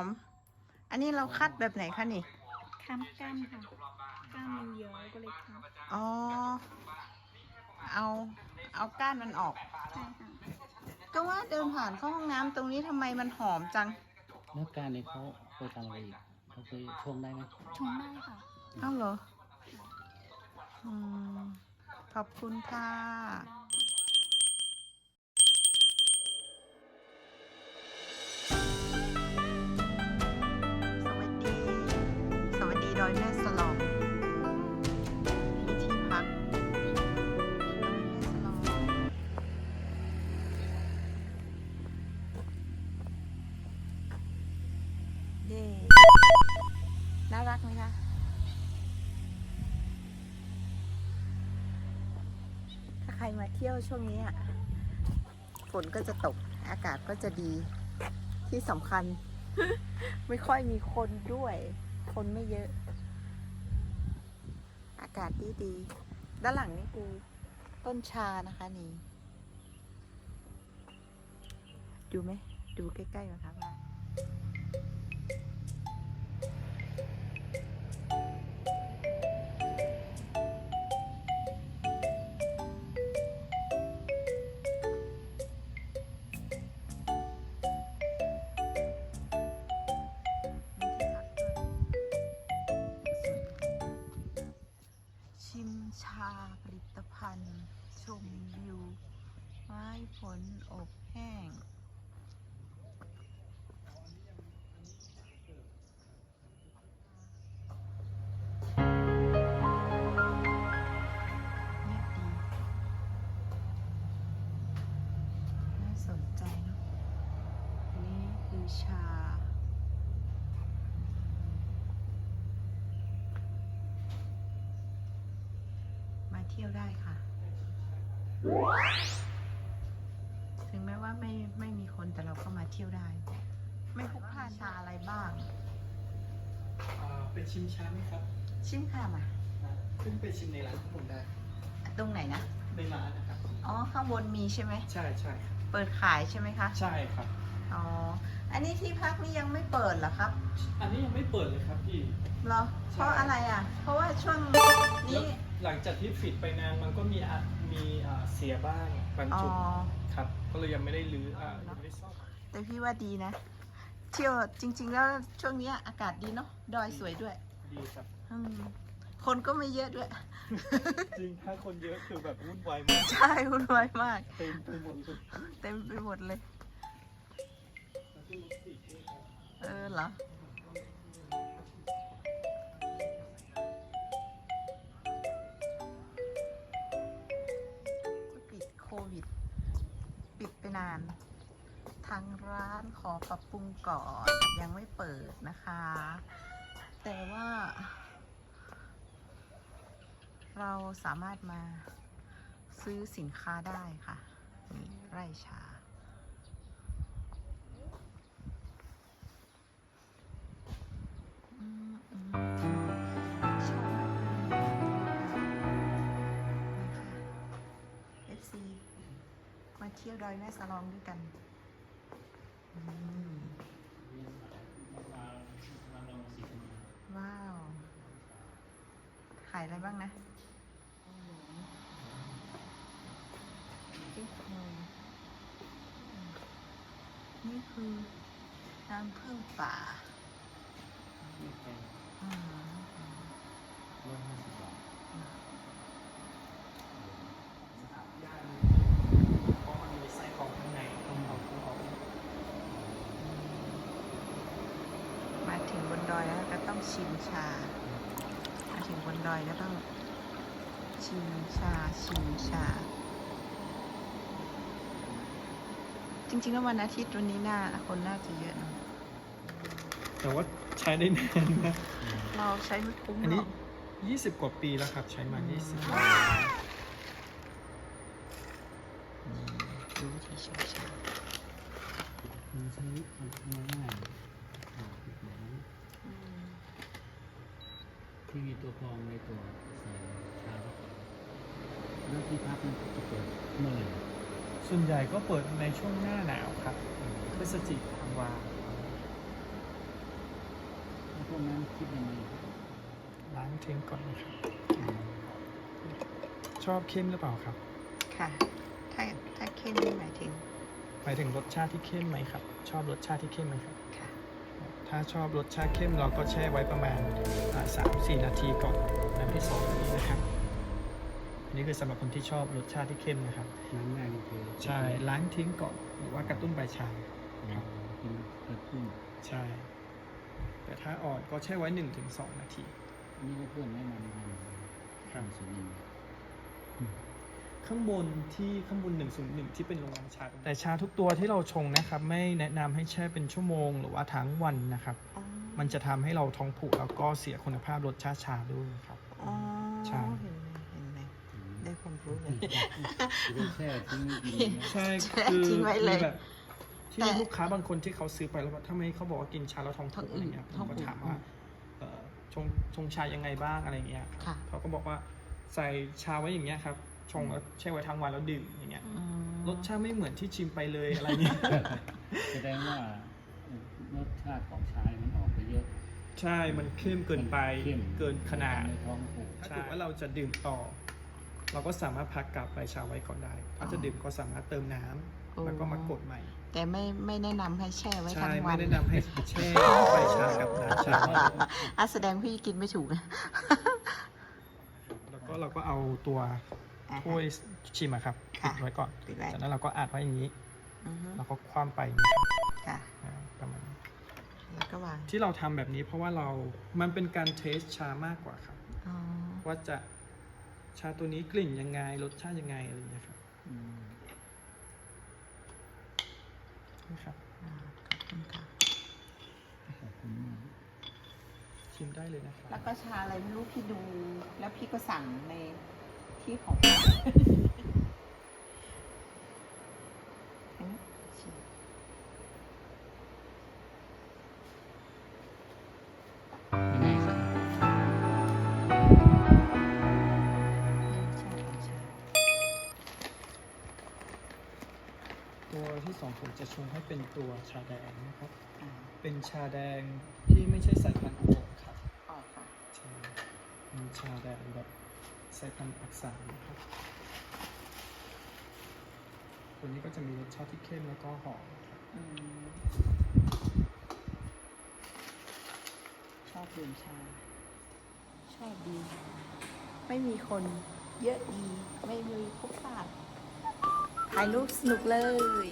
อมหอม อันนี้เราคัดแบบไหนคะนี่ค้ำกล้ามค่ะกล้ามมันเยอะก็เลยค้ำอ๋อ เอาเอาก้านมันออก ใช่ค่ะ ก็ว่าเดินผ่านเข้าห้องน้ำตรงนี้ทำไมมันหอมจัง แล้วการในเขาเคยทำอะไรอีกเขาเคยชงได้ไหมชงได้ค่ะ เอ้าเหรอ อืม ขอบคุณค่ะ น่ารักไหมคะ ถ้าใครมาเที่ยวช่วงนี้อะฝนก็จะตกอากาศก็จะดีที่สำคัญ ไม่ค่อยมีคนด้วย คนไม่เยอะ อากาศดีดีๆด้านหลังนี่คือต้นชานะคะนี่ ดูไหม ดูใกล้ๆไหมคะว่า ผลอบแห้ง น่าสนใจเนอะอันนี้คือชา มาเที่ยวได้ค่ะ ม้ว่าไม่ไม่มีคนแต่เราก็มาเที่ยวได้ ไม่พกพาชาอะไรบ้าง อ่าเป็นชิมช้าไหมครับชิมค่ะมาขึ้นไปชิมในร้านของผมได้ ตรงไหนนะ ในร้านนะครับ อ๋อ ข้างบนมีใช่ไหม ใช่ใช่ครับเปิดขายใช่ไหมคะ ใช่ครับ อ๋อ อันนี้ที่พักนี่ยังไม่เปิดเหรอครับอันนี้ยังไม่เปิดเลยครับพี่ เหรอ เพราะอะไรอะ เพราะว่าช่วงแล้วนี้ หลังจากที่ปิดไปนานมันก็มีอะมีอ่าเสียบ้าง บางอ๋อ จุดครับ ก็เลยยังไม่ได้รื้ออ่ายังไม่ได้ซ่อมแต่พี่ว่าดีนะ เที่ยวจริง ๆ แล้วช่วงนี้อากาศดีเนาะดอยสวยด้วยดีครับ อืมคนก็ไม่เยอะด้วย จริงถ้าคนเยอะคือแบบวุ่นวายมากใช่วุ่นวายมาก เต็มไปหมดเลยเต็มไปหมดเลยแล้วก็รถติดด้วยครับเออเหรอาน ทางร้านขอปรับปรุงก่อนยังไม่เปิดนะคะ แต่ว่า เราสามารถมาซื้อสินค้าได้ค่ะนี่ไร่ชาอืม ดอยแม่สลองด้วยกันอืมว้าว ขายอะไรบ้างนะจิ๊กโฮอืมนี่คือน้ำผึ้งป่าไม่แพงอืมร้อยห้าสิบบาท ย่านเพราะมันมีไส้กรอกข้างในต้องเอาต้องเอา มาถึงบนดอยแล้วก็ต้อง ชิมชามาถึงบนดอยก็ต้อง ชิมชา ชิมชา จริงๆแล้ววันอาทิตย์วันนี้น่าคนน่าจะเยอะเนอะแต่ว่าใช้ได้นานนะเราใช้ไม่คุ้มอันหรนี้ อก20 กว่าปีแล้วครับ ใช้มา 20ปีอืมดูวิธีชิมชา มันใช้ง่ายๆอ่าติดแบบนั้น อืม ที่มีตัวกรองในตัวใส่ชาแล้วแล้วที่พักมันจะเปิดเมื่อไหร่ส่วนใหญ่ก็เปิดในช่วงหน้าหนาวครับพฤศจิกธันวาแล้วพวกนั้นคิดยังไงล้างทิ้งก่อนนะครับชอบเข้มหรือเปล่าครับ ค่ะ ถ้าถ้าเข้มนี่หมายถึงหมายถึงรสชาติที่เข้มไหมครับ ชอบรสชาติที่เข้มไหมครับค่ะ ถ้าชอบรสชาติเข้มเราก็แช่ไว้ประมาณสามสี่นาทีก่อนน้ำที่สองนี้นะครับอันนี้คือสำหรับคนที่ชอบรสชาติที่เข้มนะครับน้ำแรงคือใช่ล้างทิ้งก่อนหรือว่ากระตุ้นใบชาครับเป็นกระตุ้นใช่ แต่ถ้าอ่อนก็แช่ไว้ 1-2 นาทีอันนี่ก็เพื่อนแนะนำมาครับสุนินทร์ ข้างบนที่ข้างบน101 ที่เป็นโรงงานชาแต่ชาทุกตัวที่เราชงนะครับ ไม่แนะนำให้แช่เป็นชั่วโมง หรือว่าทั้งวันนะครับ อ๋อมันจะทำให้เราท้องผูกแล้วก็เสียคุณภาพรสชาติชาด้วยครับ อ๋อใช่ เห็นไหมเห็นไหมได้ความรู้เลย จะไปแช่ทิ้งไม่กินเนี่ยใช่แช่คือทิ้งไว้เลยมีแบบที่แต่ลูกค้าบางคนที่เขาซื้อไปแล้วว่าทำไมเขาบอกว่ากินชาแล้วท้องผูกอะไรเงี้ยท้ผองมผูก็กถามว่าเอ่อชงชงชายังไงบ้างอะไรเงี้ยค่ะ เขาก็บอกว่าใส่ชาไว้อย่างเงี้ยครับ ชงแล้วแช่ไว้ทั้งวันแล้วดื่มอย่างเงี้ยอืมรสชาติไม่เหมือนที่ชิมไปเลยอะไรเงี้ยแสดงว่ารสชาติของชายมันออกไปเยอะ ใช่มันเข้มเกินไปเข้มเกินขนาดในท้องผูกถ้าเกิดว่าเราจะดื่มต่อ เราก็สามารถพักกับใบชาไว้ก่อนได้ ถ้าจะดื่มก็สามารถเติมน้ำแล้วก็มากดใหม่ แต่ไม่ไม่แนะนำให้แช่ไว้ใช่ทั้งวัไม่นแนะนำให้แช่ใบชากับน้ำชาอะแสดงพี่กินไม่ถูกนะแล้วก็เราก็เอาตัวอ่าฮะ ถ้วยชิมอะครับค่ะปิดไว้ก่อน ปิดไว้ จากนั้นเราก็อัดไว้อย่างนี้ อือฮึแล้วก็คว่ำไปอย่างนี้ครับค่ะ อ่าประมาณนี้แล้วก็วางที่เราทำแบบนี้เพราะว่าเรา มันเป็นการเทสชามากกว่าครับ อ๋อว่าจะชาตัวนี้กลิ่นยังไง รสชาติยังไงอะไรอย่างเงี้ยครับอืมนะครับ อ่าขอบคุณค่ะ ขอบคุณมากชิมได้เลยนะครับ แล้วก็ชาอะไรไม่รู้พี่ดู แล้วพี่ก็สั่งใน ที่ของอันนี้ชิมยังไงครับชาของชาตัวที่สองผมจะชงให้เป็นตัวชาแดงนะครับอ่าเป็นชาแดงที่ไม่ใช่สายพันธุ์อุบลครับออกค่ะใช่เป็นชาแดงแบบ สายพันอักษรนะครับ ตัวนี้ก็จะมีรสชาติที่เข้มแล้วก็หอมครับอืมชอบดื่มชา ชอบดี ไม่มีคนเยอะดี ไม่มีพลุกพล่านถ่ายรูปสนุกเลย